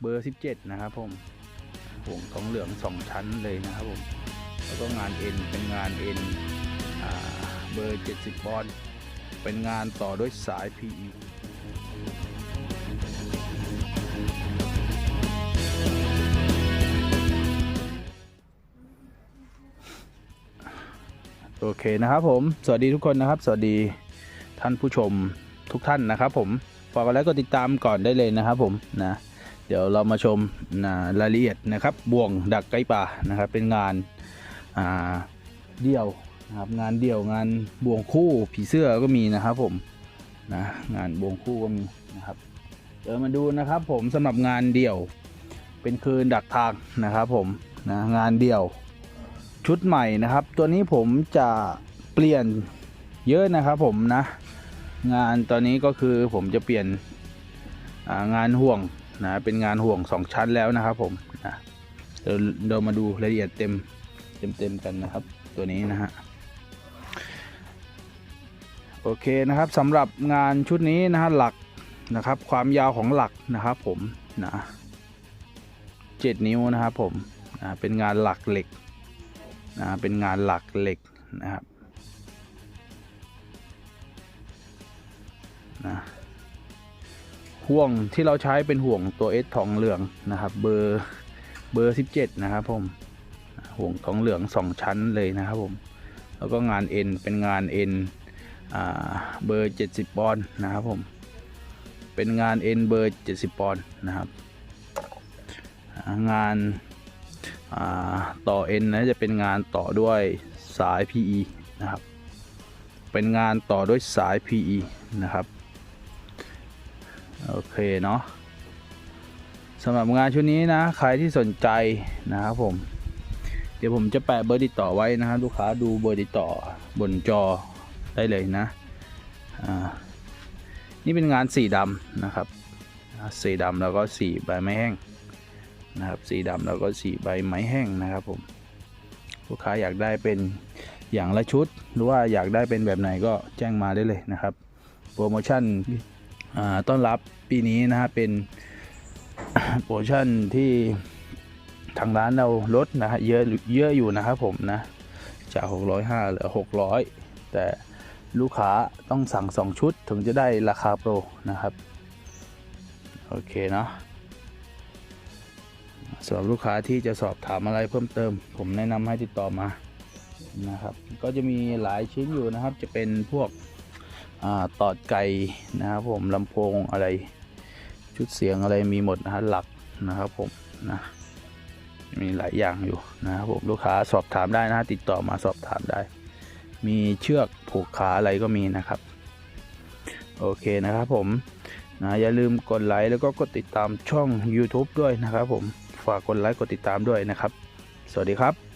เบอร์ 17 นะครับผมห่วงทองเหลือง 2 ชั้นเลยนะครับผมแล้วก็งานเอ็นเป็นงานเอ็นอ่าเบอร์ 70ปอนด์เป็นงานต่อด้วยสาย PE โอเคนะครับผม สวัสดีทุกคนนะครับ สวัสดีท่านผู้ชมทุกท่านนะครับผม ฝากกดไลค์กดติดตามก่อนได้เลยนะครับผมนะ เดี๋ยวเรามาชมรายละเอียดนะครับบ่วงดักไก่ป่านะครับ เป็นงานาเดี่ยวนะครับงานเดี่ยวงานบ่วงคู่ผีเสื้อก็มีนะครับผมนะงานบ่วงคู่ก็มีนะครับ เดี๋ยวมาดูนะครับผมสำหรับงานเดี่ยวเป็นคืนดักทางนะครับผมนะงานเดี่ยวชุดใหม่นะครับ ตัวนี้ผมจะเปลี่ยนเยอะนะครับผมนะ งานตอนนี้ก็คือผมจะเปลี่ยนงานห่วง นะเป็นงานห่วงสองชั้นแล้วนะครับผมนะเดี๋ยวเรามาดูรายละเอียดเต็มเต็มเต็มกันนะครับ ตัวนี้นะฮะโอเคนะครับสำหรับงานชุดนี้นะฮะหลักนะครับ ความยาวของหลักนะครับผมนะเจ็ดนิ้วนะครับผมนะเป็นงานหลักเหล็กนะเป็นงานหลักเหล็กนะครับนะ ห่วงที่เราใช้เป็นห่วงตัวเอสทองเหลืองนะครับ เบอร์เบอร์ 17 นะครับผมห่วงทองเหลือง 2 ชั้นเลยนะครับผม แล้วก็งานเอ็นเป็นงานเอ็นอ่าเบอร์ 70 ปอนด์นะครับผม เป็นงานเอ็นเบอร์ 70 ปอนด์นะครับ งานอ่าต่อ N นะจะเป็นงานต่อด้วยสาย PE นะครับ เป็นงานต่อด้วยสาย PE นะครับ โอเคเนาะสำหรับงานชุดนี้นะ ใครที่สนใจนะครับผม เดี๋ยวผมจะแปะเบอร์ติดต่อไว้นะครับลูกค้าดูเบอร์ติดต่อบนจอได้เลยนะอ่านี่เป็นงานสีดำนะครับ สีดำแล้วก็สีใบไม้แห้งนะครับ สีดำแล้วก็สีใบไม้แห้งนะครับผมลูกค้าอยากได้เป็นอย่างละชุด หรือว่าอยากได้เป็นแบบไหนก็แจ้งมาได้เลยนะครับ โปรโมชั่น ต้อนรับปีนี้นะฮะเป็นโปรโมชั่นที่ทางร้านเราลดนะฮะเยอะเยอะอยู่นะครับผมนะจาก 605เหลือ 600 แต่ลูกค้าต้องสั่ง 2 ชุดถึงจะได้ราคาโปรนะครับ โอเคเนาะสำหรับลูกค้าที่จะสอบถามอะไรเพิ่มเติม ผมแนะนำให้ติดต่อมานะครับ ก็จะมีหลายชิ้นอยู่นะครับจะเป็นพวก ตอดไก่นะครับผมลำโพงอะไรชุดเสียงอะไรมีหมดนะฮะหลักนะครับผมนะมีหลายอย่างอยู่นะครับผมลูกค้าสอบถามได้นะฮะติดต่อมาสอบถามได้ มีเชือกผูกขาอะไรก็มีนะครับ โอเคนะครับผมนะอย่าลืมกดไลค์แล้วก็กดติดตามช่อง YouTube ด้วยนะครับผมฝากกดไลค์กดติดตามด้วยนะครับ สวัสดีครับ